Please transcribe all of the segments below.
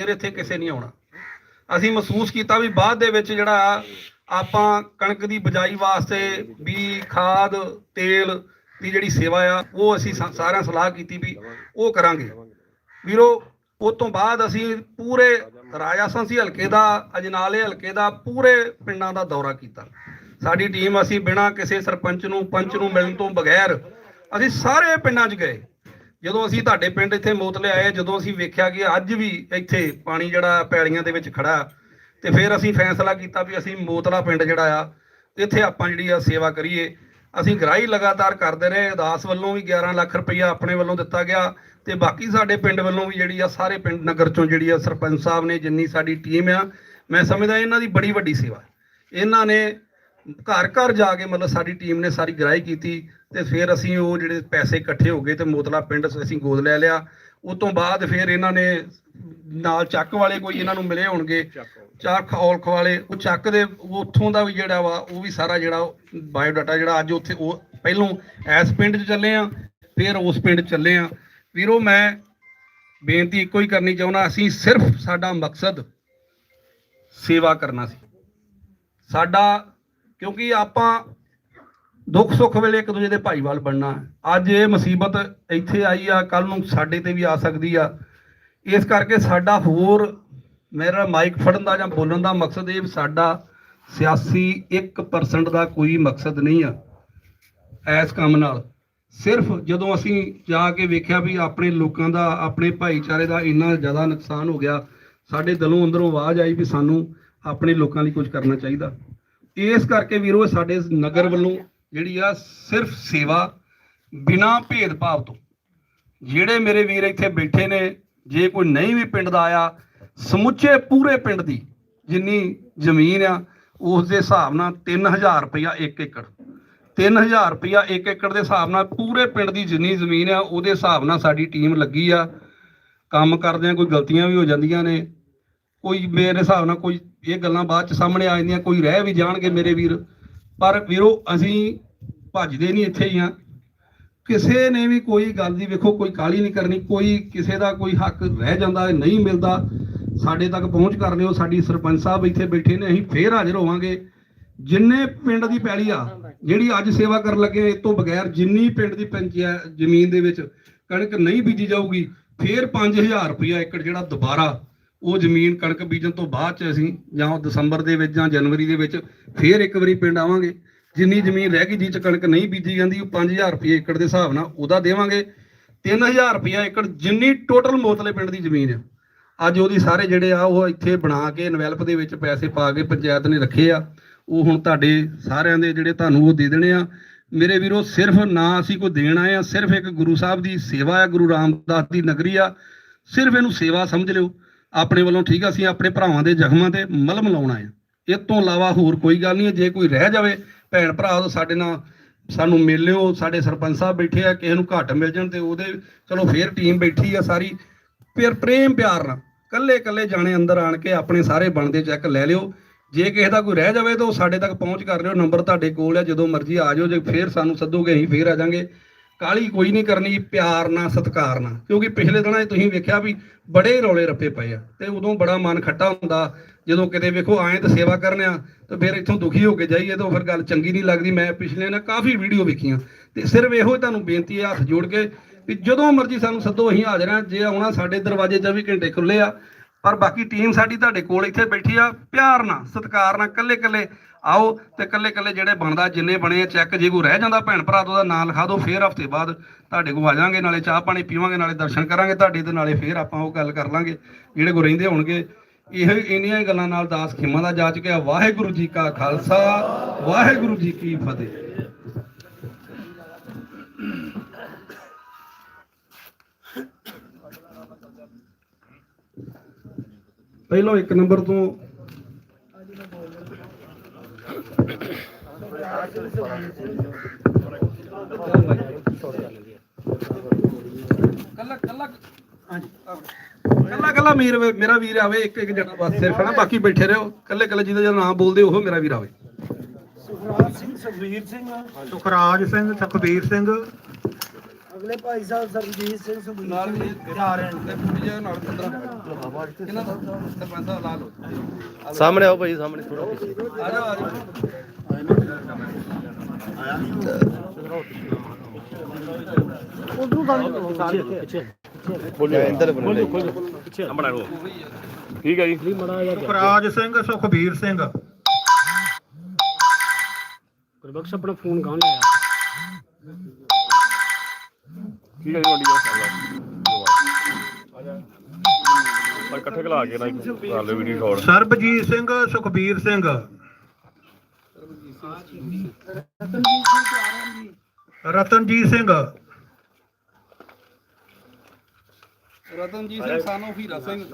ਫਿਰ ਇੱਥੇ ਕਿਸੇ ਨਹੀਂ ਆਉਣਾ। ਅਸੀਂ ਮਹਿਸੂਸ ਕੀਤਾ ਵੀ ਬਾਅਦ ਦੇ ਵਿੱਚ ਜਿਹੜਾ ਆਪਾਂ ਕਣਕ ਦੀ ਬਜਾਈ ਵਾਸਤੇ ਵੀ ਖਾਦ, ਤੇਲ ਦੀ ਜਿਹੜੀ ਸੇਵਾ ਆ, ਉਹ ਅਸੀਂ ਸਾਰਿਆਂ ਸਲਾਹ ਕੀਤੀ ਵੀ ਉਹ ਕਰਾਂਗੇ। ਵੀਰੋ ਉਸ ਤੋਂ ਬਾਅਦ ਅਸੀਂ ਪੂਰੇ ਰਾਜਾ ਸੰਸੀ ਹਲਕੇ ਦਾ, ਅਜਨਾਲੇ ਹਲਕੇ ਦਾ, ਪੂਰੇ ਪਿੰਡਾਂ ਦਾ ਦੌਰਾ ਕੀਤਾ। ਸਾਡੀ ਟੀਮ ਅਸੀਂ ਬਿਨਾਂ ਕਿਸੇ ਸਰਪੰਚ ਨੂੰ, ਪੰਚ ਨੂੰ ਮਿਲਣ ਤੋਂ ਬਗੈਰ ਅਸੀਂ ਸਾਰੇ ਪਿੰਡਾਂ 'ਚ ਗਏ। ਜਦੋਂ ਅਸੀਂ ਤੁਹਾਡੇ ਪਿੰਡ ਇੱਥੇ ਮੋਤਲੇ ਆਏ, ਜਦੋਂ ਅਸੀਂ ਵੇਖਿਆ ਕਿ ਅੱਜ ਵੀ ਇੱਥੇ ਪਾਣੀ ਜਿਹੜਾ ਪੈਲੀਆਂ ਦੇ ਵਿੱਚ ਖੜਾ, ਤੇ ਫਿਰ ਅਸੀਂ ਫੈਸਲਾ ਕੀਤਾ ਵੀ ਅਸੀਂ ਮੋਤਲਾ ਪਿੰਡ ਜਿਹੜਾ ਆ, ਇੱਥੇ ਆਪਾਂ ਜਿਹੜੀ ਆ ਸੇਵਾ ਕਰੀਏ। ਅਸੀਂ ਗ੍ਰਾਹੀ ਲਗਾਤਾਰ ਕਰਦੇ ਰਹੇ, ਅਦਾਸ ਵੱਲੋਂ ਵੀ 11 ਲੱਖ ਰੁਪਈਆ ਆਪਣੇ ਵੱਲੋਂ ਦਿੱਤਾ ਗਿਆ, ਤੇ ਬਾਕੀ ਸਾਡੇ ਪਿੰਡ ਵੱਲੋਂ ਵੀ ਜਿਹੜੀ ਆ ਸਾਰੇ ਪਿੰਡ ਨਗਰ ਚੋਂ ਜਿਹੜੀ ਆ ਸਰਪੰਚ ਸਾਹਿਬ ਨੇ ਜਿੰਨੀ ਸਾਡੀ ਟੀਮ ਆ, ਮੈਂ ਸਮਝਦਾ ਇਹਨਾਂ ਦੀ ਬੜੀ ਵੱਡੀ ਸੇਵਾ ਇਹਨਾਂ ਨੇ ਘਰ ਘਰ ਜਾ ਕੇ ਮਤਲਬ ਸਾਡੀ ਟੀਮ ਨੇ ਸਾਰੀ ਗ੍ਰਾਈ ਕੀਤੀ ਤੇ ਫਿਰ ਅਸੀਂ ਉਹ ਜਿਹੜੇ ਪੈਸੇ ਇਕੱਠੇ ਹੋ ਗਏ ਤੇ ਮੋਤਲਾ ਪਿੰਡ ਅਸੀਂ ਗੋਦ ਲੈ ਲਿਆ। ਉਸ ਤੋਂ ਬਾਅਦ ਫਿਰ ਇਹਨਾਂ ਨੇ ਨਾਲ ਚੱਕ ਵਾਲੇ ਕੋਈ ਇਹਨਾਂ ਨੂੰ ਮਿਲੇ ਹੋਣਗੇ। ਚੱਕ ਔਲਖ ਵਾਲੇ, ਉਹ ਚੱਕ ਦੇ ਉੱਥੋਂ ਦਾ ਵੀ ਜਿਹੜਾ ਵਾ, ਉਹ ਵੀ ਸਾਰਾ ਜਿਹੜਾ ਬਾਇਓ ਡਾਟਾ ਜਿਹੜਾ ਅੱਜ ਉੱਥੇ ਉਹ ਪਹਿਲੋਂ ਐਸ ਪਿੰਡ 'ਚ ਚੱਲੇ ਆ, ਫਿਰ ਉਸ ਪਿੰਡ 'ਚ ਚੱਲੇ ਆ। ਵੀਰੋ, ਮੈਂ ਬੇਨਤੀ ਇੱਕੋ ਹੀ ਕਰਨੀ ਚਾਹੁੰਦਾ, ਅਸੀਂ ਸਿਰਫ ਸਾਡਾ ਮਕਸਦ ਸੇਵਾ ਕਰਨਾ ਸੀ। ਸਾਡਾ ਕਿਉਂਕਿ ਆਪਾਂ ਦੁੱਖ ਸੁੱਖ ਵੇਲੇ ਇੱਕ ਦੂਜੇ ਦੇ ਭਾਈਵਾਲ ਬਣਨਾ ਅੱਜ ਇਹ ਮੁਸੀਬਤ ਇੱਥੇ ਆਈ ਆ ਕੱਲ ਨੂੰ ਸਾਡੇ ਤੇ ਵੀ ਆ ਸਕਦੀ ਆ। ਇਸ ਕਰਕੇ ਸਾਡਾ ਹੋਰ ਮੇਰਾ ਮਾਈਕ ਫੜਨ ਦਾ ਜਾਂ ਬੋਲਣ ਦਾ ਮਕਸਦ ਇਹ ਵੀ ਸਾਡਾ ਸਿਆਸੀ 1% ਦਾ ਕੋਈ ਮਕਸਦ ਨਹੀਂ ਆ ਐਸ ਕੰਮ ਨਾਲ। ਸਿਰਫ ਜਦੋਂ ਅਸੀਂ ਜਾ ਕੇ ਵੇਖਿਆ ਵੀ ਆਪਣੇ ਲੋਕਾਂ ਦਾ, ਆਪਣੇ ਭਾਈਚਾਰੇ ਦਾ ਇੰਨਾ ਜ਼ਿਆਦਾ ਨੁਕਸਾਨ ਹੋ ਗਿਆ, ਸਾਡੇ ਦਿਲੋਂ ਅੰਦਰੋਂ ਆਵਾਜ਼ ਆਈ ਵੀ ਸਾਨੂੰ ਆਪਣੇ ਲੋਕਾਂ ਲਈ ਕੁਝ ਕਰਨਾ ਚਾਹੀਦਾ। ਇਸ ਕਰਕੇ ਵੀਰੋ ਸਾਡੇ ਨਗਰ ਵੱਲੋਂ ਜਿਹੜੀ ਆ ਸਿਰਫ ਸੇਵਾ ਬਿਨਾ ਭੇਦਭਾਵ ਤੋਂ, ਜਿਹੜੇ ਮੇਰੇ ਵੀਰ ਇੱਥੇ ਬੈਠੇ ਨੇ, ਜੇ ਕੋਈ ਨਹੀਂ ਵੀ ਪਿੰਡ ਦਾ ਆਇਆ, ਸਮੁੱਚੇ ਪੂਰੇ ਪਿੰਡ ਦੀ ਜਿੰਨੀ ਜ਼ਮੀਨ ਆ ਉਸ ਦੇ ਹਿਸਾਬ ਨਾਲ 3000 ਰੁਪਇਆ 1 ਏਕੜ। 3000 ਰੁਪਇਆ 1 ਏਕੜ ਦੇ ਹਿਸਾਬ ਨਾਲ ਪੂਰੇ ਪਿੰਡ ਦੀ ਜਿੰਨੀ ਜ਼ਮੀਨ ਆ, ਉਹਦੇ ਹਿਸਾਬ ਨਾਲ ਸਾਡੀ ਟੀਮ ਲੱਗੀ ਆ। ਕੰਮ ਕਰਦਿਆਂ ਕੋਈ ਗਲਤੀਆਂ ਵੀ ਹੋ ਜਾਂਦੀਆਂ ਨੇ, ਕੋਈ ਮੇਰੇ ਹਿਸਾਬ ਨਾਲ ਕੋਈ ਇਹ ਗੱਲਾਂ ਬਾਅਦ ਚ ਸਾਹਮਣੇ ਆ ਜਾਂਦੀਆਂ, ਕੋਈ ਰਹਿ ਵੀ ਜਾਣਗੇ ਮੇਰੇ ਵੀਰ। ਪਰ ਵੀਰੋ, ਅਸੀਂ ਭੱਜਦੇ ਨਹੀਂ ਇੱਥੇ ਹੀ ਆ। ਕਿਸੇ ਨੇ ਵੀ ਕੋਈ ਗੱਲ ਦੀ, ਵੇਖੋ, ਕੋਈ ਕਾਲੀ ਨਹੀਂ ਕਰਨੀ। ਕੋਈ ਕਿਸੇ ਦਾ ਕੋਈ ਹੱਕ ਰਹਿ ਜਾਂਦਾ, ਨਹੀਂ ਮਿਲਦਾ। ਸਾਡੇ ਤੱਕ ਪਹੁੰਚ ਕਰ ਲਿਓ। ਸਾਡੀ ਸਰਪੰਚ ਸਾਹਿਬ ਇੱਥੇ ਬੈਠੇ ਨੇ, ਅਸੀਂ ਫੇਰ ਹਾਜ਼ਰ ਹੋਵਾਂਗੇ। ਜਿੰਨੇ ਪਿੰਡ ਦੀ ਪੈਲੀ ਆ, ਜਿਹੜੀ ਅੱਜ ਸੇਵਾ ਕਰਨ ਲੱਗੇ ਇਸ ਤੋਂ ਬਗੈਰ ਜਿੰਨੀ ਪਿੰਡ ਦੀ ਪੰਚਾਇਤ ਜ਼ਮੀਨ ਦੇ ਵਿੱਚ ਕਣਕ ਨਹੀਂ ਬੀਜੀ ਜਾਊਗੀ, ਫੇਰ 5000 ਰੁਪਇਆ ਏਕੜ ਜਿਹੜਾ ਦੁਬਾਰਾ ਉਹ ਜ਼ਮੀਨ ਕਣਕ ਬੀਜਣ ਤੋਂ ਬਾਅਦ ਚ ਅਸੀਂ ਜਾਂ ਉਹ ਦਸੰਬਰ ਦੇ ਵਿੱਚ ਜਾਂ ਜਨਵਰੀ ਦੇ ਵਿੱਚ ਫੇਰ ਇੱਕ ਵਾਰੀ ਪਿੰਡ ਆਵਾਂਗੇ। ਜਿੰਨੀ ਜ਼ਮੀਨ ਰਹਿ ਗਈ ਜਿਹ ਚ ਕਣਕ ਨਹੀਂ ਬੀਜੀ ਜਾਂਦੀ, ਉਹ 5000 ਰੁਪਏ ਏਕੜ ਦੇ ਹਿਸਾਬ ਨਾਲ ਉਹਦਾ ਦੇਵਾਂਗੇ। 3000 ਰੁਪਇਆ ਏਕੜ ਜਿੰਨੀ ਟੋਟਲ ਮੋਤਲੇ ਪਿੰਡ ਦੀ ਜ਼ਮੀਨ ਆ। ਅੱਜ ਉਹਦੀ ਸਾਰੇ ਜਿਹੜੇ ਆ, ਉਹ ਇੱਥੇ ਬਣਾ ਕੇ ਨਵੈਲਪ ਦੇ ਵਿੱਚ ਪੈਸੇ ਪਾ ਕੇ ਪੰਚਾਇਤ ਨੇ ਰੱਖੇ ਆ। ਉਹ ਹੁਣ ਤੁਹਾਡੇ ਸਾਰਿਆਂ ਦੇ ਜਿਹੜੇ ਤੁਹਾਨੂੰ ਉਹ ਦੇ ਦੇਣੇ ਆ। ਮੇਰੇ ਵੀਰੋ, ਸਿਰਫ ਨਾ ਅਸੀਂ ਕੋਈ ਦੇਣ ਆਏ ਆ, ਸਿਰਫ ਇੱਕ ਗੁਰੂ ਸਾਹਿਬ ਦੀ ਸੇਵਾ ਆ, ਗੁਰੂ ਰਾਮਦਾਸ ਦੀ ਨਗਰੀ ਆ। ਸਿਰਫ ਇਹਨੂੰ ਸੇਵਾ ਸਮਝ ਲਿਓ। ਆਪਣੇ ਵੱਲੋਂ ਠੀਕ ਆ, ਅਸੀਂ ਆਪਣੇ ਭਰਾਵਾਂ ਦੇ ਜ਼ਖਮਾਂ ਤੇ ਮਲਮ ਲਾਉਣਾ ਆ ਇਹ ਤੋਂ ਇਲਾਵਾ ਹੋਰ ਕੋਈ ਗੱਲ ਨਹੀਂ ਹੈ, ਜੇ ਕੋਈ ਰਹਿ ਜਾਵੇ, ਭੈਣ ਭਰਾ ਸਾਡੇ ਨਾਲ ਸਾਨੂੰ ਮਿਲ ਲਿਓ, ਸਾਡੇ ਸਰਪੰਚ ਸਾਹਿਬ ਬੈਠੇ ਆ, ਕਿਸੇ ਨੂੰ ਘੱਟ ਮਿਲ ਜਾਣ ਤੇ ਉਹਦੇ, ਚਲੋ ਫੇਰ ਟੀਮ ਬੈਠੀ ਆ ਸਾਰੀ। ਫਿਰ ਪ੍ਰੇਮ ਪਿਆਰ ਨਾਲ ਕੱਲੇ ਕੱਲੇ ਜਾਣੇ ਅੰਦਰ ਆਣ ਕੇ ਆਪਣੇ ਸਾਰੇ ਬਣਦੇ ਚੈੱਕ ਲੈ ਲਿਓ। ਜੇ ਕਿਸੇ ਦਾ ਕੋਈ ਰਹਿ ਜਾਵੇ ਤਾਂ ਉਹ ਸਾਡੇ ਤੱਕ ਪਹੁੰਚ ਕਰ ਲਿਓ, ਨੰਬਰ ਤੁਹਾਡੇ ਕੋਲ ਆ, ਜਦੋਂ ਮਰਜ਼ੀ ਆ ਜਾਓ, ਜੇ ਫੇਰ ਸਾਨੂੰ ਸੱਦੋਗੇ, ਅਸੀਂ ਫੇਰ ਆ ਜਾਾਂਗੇ। ਕਾਲੀ ਕੋਈ ਨਹੀਂ ਕਰਨੀ, ਪਿਆਰ ਨਾਲ, ਸਤਿਕਾਰ ਨਾਲ। ਕਿਉਂਕਿ ਪਿਛਲੇ ਦਿਨਾਂ 'ਚ ਤੁਸੀਂ ਵੇਖਿਆ ਵੀ ਬੜੇ ਰੌਲੇ ਰੱਪੇ ਪਏ ਆ ਤੇ ਉਦੋਂ ਬੜਾ ਮਨ ਖੱਟਾ ਹੁੰਦਾ, ਜਦੋਂ ਕਿਤੇ ਵੇਖੋ ਆਏ ਤਾਂ ਸੇਵਾ ਕਰਨ ਆ, ਤੇ ਫਿਰ ਇੱਥੋਂ ਦੁਖੀ ਹੋ ਕੇ ਜਾਈਏ ਤਾਂ ਫਿਰ ਗੱਲ ਚੰਗੀ ਨਹੀਂ ਲੱਗਦੀ। ਮੈਂ ਪਿਛਲੇ ਨਾ ਕਾਫੀ ਵੀਡੀਓ ਵੇਖੀਆਂ ਤੇ ਸਿਰਫ ਇਹੋ ਹੀ ਤੁਹਾਨੂੰ ਬੇਨਤੀ ਹੈ, ਹੱਥ ਜੋੜ ਕੇ ਵੀ ਜਦੋਂ ਮਰਜ਼ੀ ਸਾਨੂੰ ਸੱਦੋ, ਅਸੀਂ ਹਾਜ਼ਰ ਹਾਂ। ਜੇ ਆਉਣਾ ਸਾਡੇ ਦਰਵਾਜ਼ੇ 24 ਘੰਟੇ ਖੁੱਲੇ ਆ, ਪਰ ਬਾਕੀ ਟੀਮ ਸਾਡੀ ਤੁਹਾਡੇ ਕੋਲ ਇੱਥੇ ਬੈਠੀ ਆ, ਪਿਆਰ ਨਾਲ, ਸਤਿਕਾਰ ਨਾਲ ਕੱਲੇ ਕੱਲੇ ਆਓ ਤੇ ਕੱਲੇ ਕੱਲੇ ਜਿਹੜੇ ਬਣਦਾ, ਜਿੰਨੇ ਬਣੇ ਆ ਚੈੱਕ ਜੇ ਕੋਈ ਰਹਿ ਜਾਂਦਾ ਭੈਣ ਭਰਾ ਤੋਂ ਉਹਦਾ ਨਾਂ ਲਿਖਾ ਦਿਓ, ਫੇਰ ਹਫ਼ਤੇ ਬਾਅਦ ਤੁਹਾਡੇ ਕੋਲ ਆ ਜਾਾਂਗੇ ਨਾਲੇ ਚਾਹ ਪਾਣੀ ਪੀਵਾਂਗੇ, ਨਾਲੇ ਦਰਸ਼ਨ ਕਰਾਂਗੇ ਤੁਹਾਡੇ ਤੇ, ਨਾਲੇ ਫੇਰ ਆਪਾਂ ਉਹ ਗੱਲ ਕਰ ਲਾਂਗੇ, ਜਿਹੜੇ ਕੋ ਰਹਿੰਦੇ ਹੋਣਗੇ। ਇਹ ਇੰਨੀਆਂ ਗੱਲਾਂ ਨਾਲ ਦਾਸ ਖਿਮਾ ਦਾ ਜਾ ਚੁੱਕਿਆ ਵਾਹਿਗੁਰੂ ਜੀ ਕਾ ਖਾਲਸਾ, ਵਾਹਿਗੁਰੂ ਜੀ ਕੀ ਫਤਿਹ। ਪਹਿਲਾਂ ਇੱਕ ਨੰਬਰ ਤੋਂ ਕੱਲਾ ਕੱਲਾ। ਹਾਂਜੀ ਕੱਲਾ ਮੇਰਾ ਵੀਰ ਆਵੇ ਇੱਕ ਇੱਕ ਜਣਾ ਬਸ ਸਿਰਫ ਨਾ ਬਾਕੀ ਬੈਠੇ ਰਹੋ। ਕੱਲੇ ਕੱਲੇ ਜਿਹਦਾ ਜਿਹੜਾ ਨਾਮ ਬੋਲਦੇ ਉਹ ਮੇਰਾ ਵੀਰ ਆਵੇ। ਸੁਖਰਾਜ ਸਿੰਘ ਸੁਖਵੀਰ ਸਿੰਘ। ਸੁਖਰਾਜ ਸਿੰਘ ਸੁਖਬੀਰ ਸਿੰਘ। ਅਗਲੇ ਭਾਈ ਸਾਹਿਬ ਸਰਜੀਤ ਸਿੰਘ ਸੁਖਬੀਰ ਨਾਲ ਸਿੰਘ ਇਹ ਜਾ ਰਹੇ ਨੇ ਤੇ ਪੁੱਜ ਜਾ ਨਾਲ 15 ਕਿੰਨਾ ਦਾ ਸਰਪੰਚ ਦਾ ਲਾ ਲਓ ਸਾਹਮਣੇ ਆਓ ਭਾਈ ਸਾਹਮਣੇ ਥੋੜਾ ਆ ਜਾਓ ਆ ਜਾਓ ਉਦੋਂ ਗੱਲ ਪਿੱਛੇ ਬੋਲਿਓ ਇੰਦਰ ਬੋਲਿਓ ਸਾਹਮਣੇ ਨੂੰ ਠੀਕ ਹੈ ਜੀ। ਸੁਖਰਾਜ ਸਿੰਘ ਸੁਖਬੀਰ ਸਿੰਘ। ਗੁਰਬਖਸ਼ ਆਪਣਾ ਫੋਨ ਗਾਂ ਲਿਆ? ਠੀਕ ਹੈ ਜੀ ਵੱਡੀ ਗੱਲ ਪਰ ਇਕੱਠੇ ਖਲਾ ਕੇ ਨਾ ਇੱਕ ਵੀਡੀਓ ਸਰਬਜੀਤ ਸਿੰਘ ਸੁਖਬੀਰ ਸਿੰਘ। ਰਤਨਜੀਤ ਸਿੰਘ। ਰਤਨਜੀਤ ਸਿੰਘ। ਸਾਨੋ ਹੀਰਾ ਸਿੰਘ।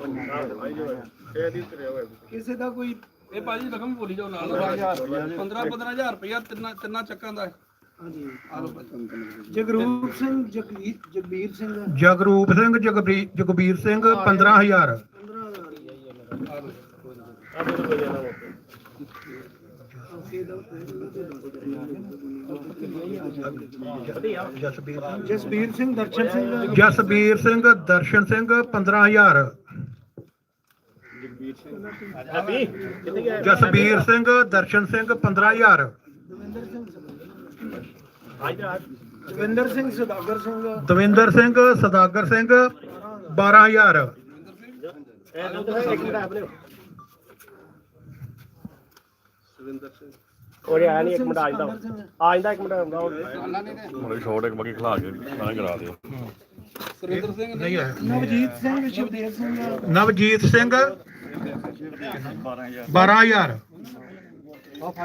ਕਿਸੇ ਦਾ ਕੋਈ ਇਹ ਭਾਜੀ ਰਕਮ ਬੋਲੀ ਜਾਓ ਨਾਲ। 15 15000 ਰੁਪਇਆ ਤਿੰਨਾਂ ਤਿੰਨਾਂ ਚੱਕਾਂ ਦਾ। ਹਾਂਜੀ। ਆ ਲਓ ਜਗਰੂਪ ਸਿੰਘ ਜਗਵੀਰ ਜਗਵੀਰ ਸਿੰਘ। ਜਗਰੂਪ ਸਿੰਘ ਜਗਬੀ- ਜਗਬੀਰ ਸਿੰਘ 15000 ਜਸਬੀਰ ਸਿੰਘ ਦਰਸ਼ਨ ਸਿੰਘ ਜਸਬੀਰ ਸਿੰਘ ਦਰਸ਼ਨ ਸਿੰਘ 15000 ਜਸਬੀਰ ਸਿੰਘ ਦਰਸ਼ਨ ਸਿੰਘ 15000 ਦਵਿੰਦਰ ਸਿੰਘ ਸੁਦਾਗਰ ਸਿੰਘ ਦਵਿੰਦਰ ਸਿੰਘ ਸਦਾਗਰ ਸਿੰਘ 12000 ਉਹਦੇ ਆਇਆ ਨਹੀਂ ਇੱਕ ਮਿੰਟ ਆ ਜਾਂਦਾ ਸੁਦਾਗਰ ਸਿੰਘ। ਆ ਜਾਂਦਾ ਇੱਕ ਮਿੰਟ ਆਉਂਦਾ ਹੁਣ ਸ਼ਾਟ ਇੱਕ ਬਾਕੀ ਖਲਾ ਕੇ ਸਾਰਾ ਕਰਾ ਦਿਓ। ਸੁਰਿੰਦਰ ਸਿੰਘ ਨੇ ਨਹੀਂ ਹੈ ਨਵਜੀਤ ਸਿੰਘ ਸ਼ਿਵਦੇਵ ਸਿੰਘ। ਨਵਜੀਤ ਸਿੰਘ। 12000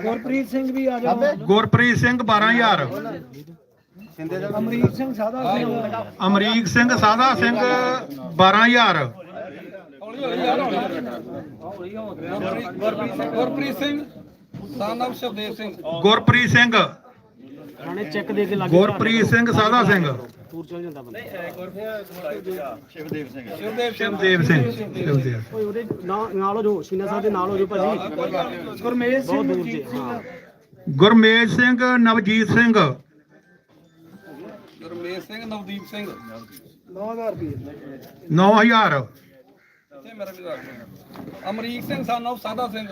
ਗੁਰਪ੍ਰੀਤ ਸਿੰਘ ਵੀ ਆ ਜਾਓ ਗੁਰਪ੍ਰੀਤ ਸਿੰਘ 12000 ਅਮਰੀਕ ਸਿੰਘ ਸਾਦਾ ਸਿੰਘ। ਅਮਰੀਕ ਸਿੰਘ ਸਾਦਾ ਸਿੰਘ 12000 ਹੌਲੀ ਹੌਲੀ ਯਾਰ ਹੌਲੀ ਗੁਰਪ੍ਰੀਤ ਗੁਰਪ੍ਰੀਤ ਸਿੰਘ ਗੁਰਪ੍ਰੀਤ ਸਿੰਘ ਸਾਨਵ ਸ਼ਬਦੇਵ ਸਿੰਘ ਗੁਰਪ੍ਰੀਤ ਸਿੰਘ। ਥਾਣੇ ਚੈੱਕ ਦੇ ਕੇ ਲੱਗ ਗੁਰਪ੍ਰੀਤ ਸਿੰਘ ਸਾਦਾ ਸਿੰਘ। ਟੂਰ ਚਲ ਜਾਂਦਾ ਬੰਦਾ। ਸ਼ਿਵਦੇਵ ਸਿੰਘ। ਸ਼ਿਵਦੇਵ ਸਿੰਘ। ਸ਼ਿਵਦੇਵ ਓਏ ਉਹਦੇ ਨਾਲ ਹੋ ਜੋ ਸ਼ੀਨਾ ਸਾਹਿਬ ਦੇ ਨਾਲ ਹੋ ਜੋ ਭਾਜੀ। ਗੁਰਮੇਸ਼ ਸਿੰਘ ਦੂਰ ਹਾਂ ਗੁਰਮੇਜ ਸਿੰਘ ਨਵਜੀਤ ਸਿੰਘ। ਗੁਰਮੇਸ਼ ਸਿੰਘ ਨਵਦੀਪ ਸਿੰਘ। 9000 ਰੁਪਏ। 9000 ਇੱਥੇ ਮੇਰਾ ਵੀ ਰੱਖ ਦਿਓ। ਅਮਰੀਕ ਸਿੰਘ ਸਾਨਵ ਸਾਦਾ ਸਿੰਘ।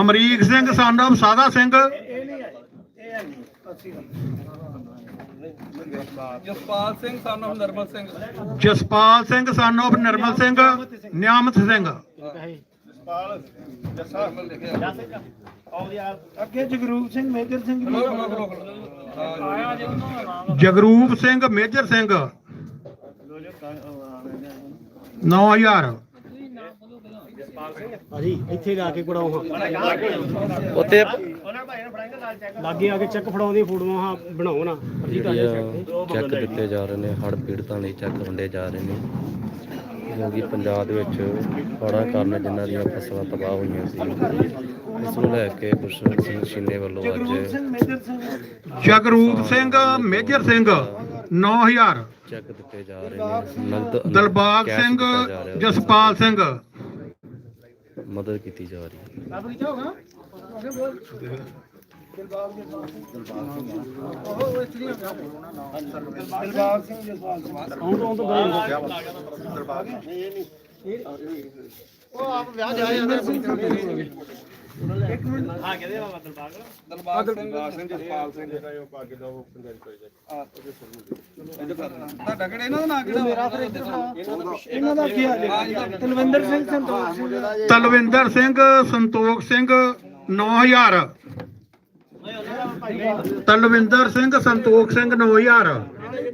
ਅਮਰੀਕ ਸਿੰਘ ਸਾਨਮ ਸਾਦਾ ਸਿੰਘ। ਇਹ ਨਹੀਂ ਹੈ ਇਹ ਹੈ ਨਹੀਂ ਅੱਛੀ Jaspal Singh son of Nirmal Singh. Jaspal Singh son of Nirmal Singh Niamat Singh. Nirmal ਲਿਖਿਆ ਅੱਗੇ ਜਗਰੂਪ ਸਿੰਘ ਮੇਜਰ ਸਿੰਘ ਜਗਰੂਪ ਸਿੰਘ ਮੇਜਰ ਸਿੰਘ। 9000 ਭਾਜੀ ਇੱਥੇ ਜਾ ਕੇ ਕਢਾਓ ਹਾਂ। ਉੱਤੇ ਲਾਗੇ ਆ ਕੇ ਚੈੱਕ ਫੜਾਉਂਦੇ ਫੋਟੋਆਂ ਹਾਂ ਬਣਾਓ ਨਾ। ਚੈੱਕ ਦਿੱਤੇ ਜਾ ਰਹੇ ਨੇ ਹੜ ਪੀੜਤਾਂ ਲਈ ਚੈੱਕ ਵੰਡੇ ਜਾ ਰਹੇ ਨੇ। ਕਿਉਂਕਿ ਪੰਜਾਬ ਦੇ ਵਿੱਚ ਹੜ੍ਹਾਂ ਕਾਰਨ ਜਿਨ੍ਹਾਂ ਦੀਆਂ ਫਸਲਾਂ ਤਬਾਹ ਹੋਈਆਂ ਸੀ। ਇਸ ਨੂੰ ਲੈ ਕੇ ਗੁਰਸ਼ਰਨ ਸਿੰਘ ਸ਼ੀਨੇ ਵੱਲੋਂ ਜਗਰੂਪ ਅੱਜ Singh major Singh. Jagroop Singh major Singh 9000 check ਦਿੱਤੇ ਜਾ ਰਹੇ ਨੇ। ਦਲਬਾਗ ਸਿੰਘ। ਜਸਪਾਲ ਸਿੰਘ। ਮਦਦ ਕੀਤੀ ਜਾ ਰਹੀ ਹੈ। ਦਿਲਬਾਗ ਸਿੰਘ ਜਸਵਾਲ ਸਿੰਘ ਆਉਂ ਤੋਂ ਤੋਂ ਗਏ ਉਹ ਆਪ ਵਿਆਹ ਜਾਏ ਮਿੰਟ ਦਲਬਾਗ ਸਿੰਘ ਜਸਪਾਲ ਸਿੰਘ। ਤੁਹਾਡਾ ਕਿਹੜਾ ਇਹਨਾਂ ਦਾ ਨਾਂ ਕਿਹੜਾ? ਮੇਰਾ ਫਿਰ ਇਹਨਾਂ ਦਾ ਕੀ ਹਾਲ ਹੈ ਤਲਵਿੰਦਰ ਸਿੰਘ ਸੰਤੋਖ ਸਿੰਘ। ਤਲਵਿੰਦਰ ਸਿੰਘ ਸੰਤੋਖ ਸਿੰਘ 9000 ਤਲਵਿੰਦਰ ਸਿੰਘ ਸੰਤੋਖ ਸਿੰਘ 9000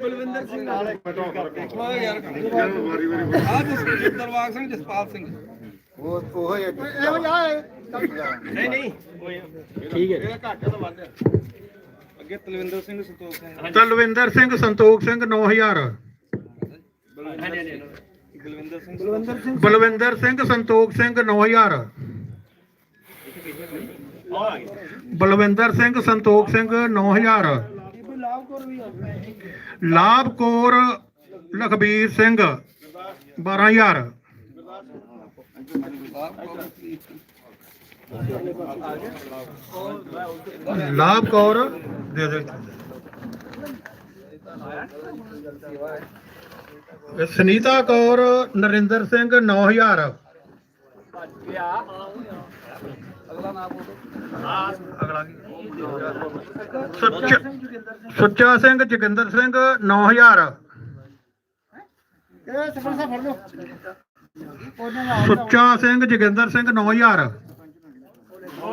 ਬਲਵਿੰਦਰ ਸਿੰਘ ਨਾਲ ਓਏ ਯਾਰ ਆ ਜਸ ਦਲਬਾਗ ਸਿੰਘ ਜਸਪਾਲ ਸਿੰਘ। ਇਹੋ ਜਿਹਾ ਹੈ। ਨਹੀਂ ਨਹੀਂ। ਠੀਕ ਹੈ ਅੱਗੇ ਤਲਵਿੰਦਰ ਸਿੰਘ ਸੰਤੋਖ ਸਿੰਘ ਤਲਵਿੰਦਰ ਸਿੰਘ ਸੰਤੋਖ ਸਿੰਘ 9000 ਬਲਵਿੰਦਰ ਸਿੰਘ ਬਲਵਿੰਦਰ ਸਿੰਘ ਬਲਵਿੰਦਰ ਸਿੰਘ ਸੰਤੋਖ ਸਿੰਘ 9000 ਬਲਵਿੰਦਰ ਸਿੰਘ ਸੰਤੋਖ ਸਿੰਘ 9000 ਬੀਬੀ ਲਾਭ ਕੋਰ ਵੀ ਆ ਲਾਭ ਕੌਰ ਲਖਬੀਰ ਸਿੰਘ 12000 ਲਾਭ ਕੌਰ ਦੇ ਦੇ ਸੁਨੀਤਾ ਕੌਰ ਨਰਿੰਦਰ ਸਿੰਘ 9000 ਸੁੱਚਾ ਸੁੱਚਾ ਸਿੰਘ ਜੋਗਿੰਦਰ ਸਿੰਘ 9000 ਸੁੱਚਾ ਸਿੰਘ ਜੋਗਿੰਦਰ ਸਿੰਘ 9000